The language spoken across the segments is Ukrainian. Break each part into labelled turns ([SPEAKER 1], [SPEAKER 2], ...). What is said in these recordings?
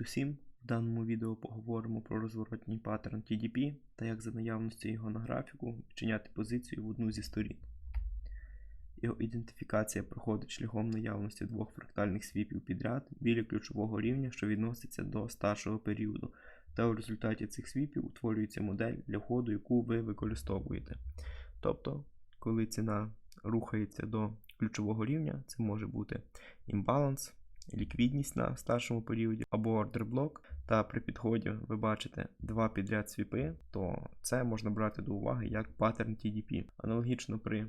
[SPEAKER 1] Привіт усім! В даному відео поговоримо про розворотній паттерн TDP та як за наявності його на графіку відчиняти позицію в одну зі сторін. Його ідентифікація проходить шляхом наявності двох фрактальних свіпів підряд біля ключового рівня, що відноситься до старшого періоду, та у результаті цих свіпів утворюється модель для входу, яку ви використовуєте. Тобто, коли ціна рухається до ключового рівня, це може бути імбаланс ліквідність на старшому періоді або ордер блок, та при підході ви бачите два підряд свіпи, то це можна брати до уваги як паттерн TDP. Аналогічно при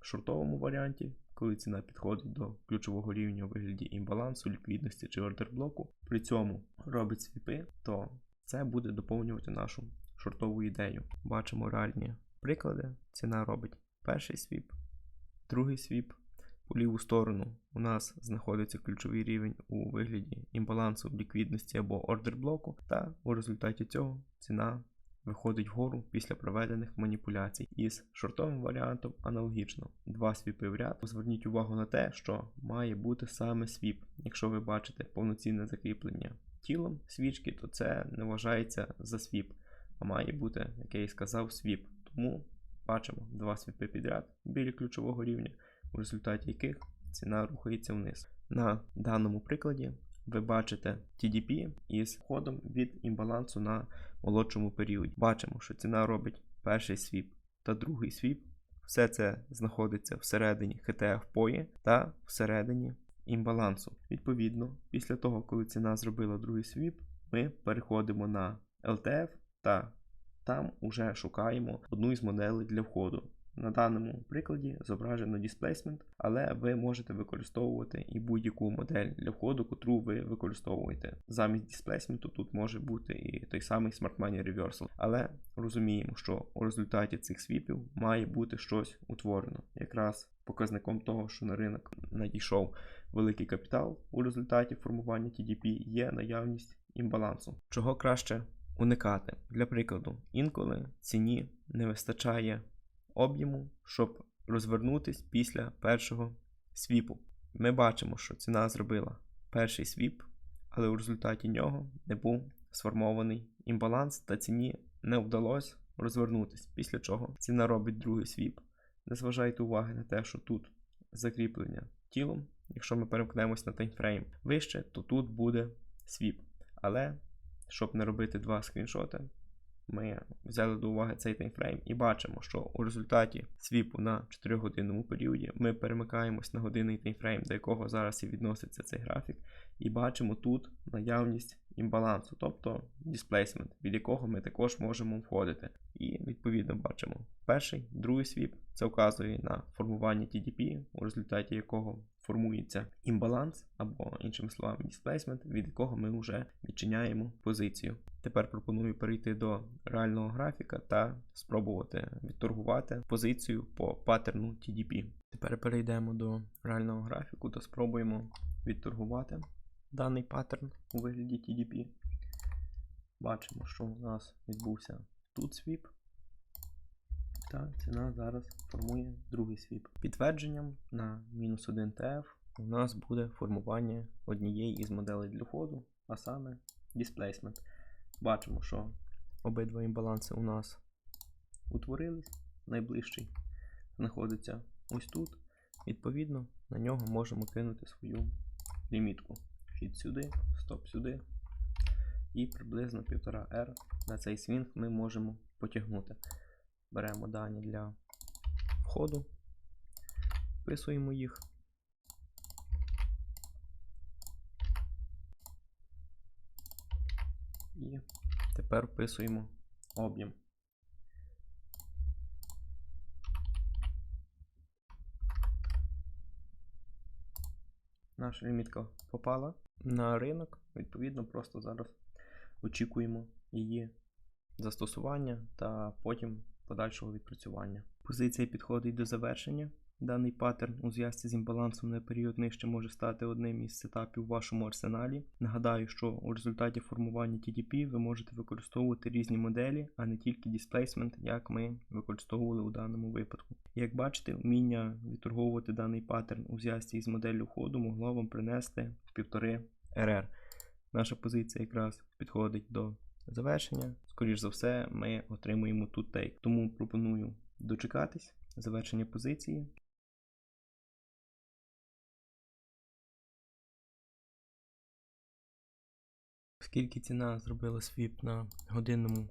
[SPEAKER 1] шортовому варіанті, коли ціна підходить до ключового рівня у вигляді імбалансу, ліквідності чи ордер блоку, при цьому робить свіпи, то це буде доповнювати нашу шортову ідею. Бачимо реальні приклади. Ціна робить перший свіп, другий свіп. У ліву сторону у нас знаходиться ключовий рівень у вигляді імбалансу ліквідності або ордер блоку, та у результаті цього ціна виходить вгору після проведених маніпуляцій. Із шортовим варіантом аналогічно. Два свіпи в ряд. Зверніть увагу на те, що має бути саме свіп. Якщо ви бачите повноцінне закріплення тілом свічки, то це не вважається за свіп, а має бути, як я і сказав, свіп. Тому бачимо два свіпи підряд біля ключового рівня у результаті яких ціна рухається вниз. На даному прикладі ви бачите TDP із входом від імбалансу на молодшому періоді. Бачимо, що ціна робить перший свіп та другий свіп. Все це знаходиться всередині HTF пої та всередині імбалансу. Відповідно, після того, коли ціна зробила другий свіп, ми переходимо на LTF та там уже шукаємо одну із моделей для входу. На даному прикладі зображено displacement, але ви можете використовувати і будь-яку модель для входу, котру ви використовуєте. Замість дисплейсменту тут може бути і той самий Smart Money Reversal. Але розуміємо, що у результаті цих свіпів має бути щось утворено. Якраз показником того, що на ринок надійшов великий капітал у результаті формування TDP, є наявність імбалансу. Чого краще уникати? Для прикладу, інколи ціні не вистачає об'єму, щоб розвернутись після першого свіпу. Ми бачимо, що ціна зробила перший свіп, але у результаті нього не був сформований імбаланс та ціні не вдалося розвернутись, після чого ціна робить другий свіп. Не зважайте уваги на те, що тут закріплення тілом. Якщо ми перемкнемось на таймфрейм вище, то тут буде свіп. Але щоб не робити два скріншоти, ми взяли до уваги цей таймфрейм і бачимо, що у результаті свіпу на 4-годинному періоді ми перемикаємось на годинний таймфрейм, до якого зараз і відноситься цей графік, і бачимо тут наявність імбалансу, тобто displacement, від якого ми також можемо входити. І відповідно бачимо перший, другий свіп це вказує на формування TDP, у результаті якого формується імбаланс, або, іншими словами, displacement, від якого ми вже відчиняємо позицію. Тепер пропоную перейти до реального графіка та спробувати відторгувати позицію по паттерну TDP. Тепер перейдемо до реального графіку та спробуємо відторгувати даний паттерн у вигляді TDP. Бачимо, що у нас відбувся тут свіп. Та ціна зараз формує другий свіп. Підтвердженням на мінус 1 TF у нас буде формування однієї із моделей для входу, а саме displacement. Бачимо, що обидва імбаланси у нас утворились. Найближчий знаходиться ось тут. Відповідно, на нього можемо кинути свою лімітку. Вхід сюди, стоп сюди. І приблизно 1,5R на цей свінг ми можемо потягнути. Беремо дані для входу, вписуємо їх. І тепер вписуємо об'єм. Наша лімітка попала на ринок, відповідно, просто зараз очікуємо її застосування та потім подальшого відпрацювання. Позиція підходить до завершення. Даний паттерн у зв'язці з імбалансом на період нижче може стати одним із сетапів у вашому арсеналі. Нагадаю, що у результаті формування TDP ви можете використовувати різні моделі, а не тільки displacement, як ми використовували у даному випадку. Як бачите, вміння відторговувати даний паттерн у зв'язці з моделлю входу могло вам принести 1,5 RR. наша позиція якраз підходить до завершення. Скоріш за все, ми отримуємо тут тейк. Тому пропоную дочекатись завершення позиції. Оскільки ціна зробила свіп на годинному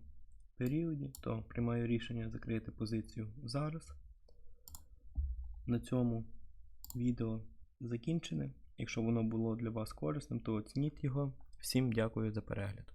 [SPEAKER 1] періоді, то приймаю рішення закрити позицію зараз. На цьому відео закінчене. Якщо воно було для вас корисним, то оцініть його. Всім дякую за перегляд.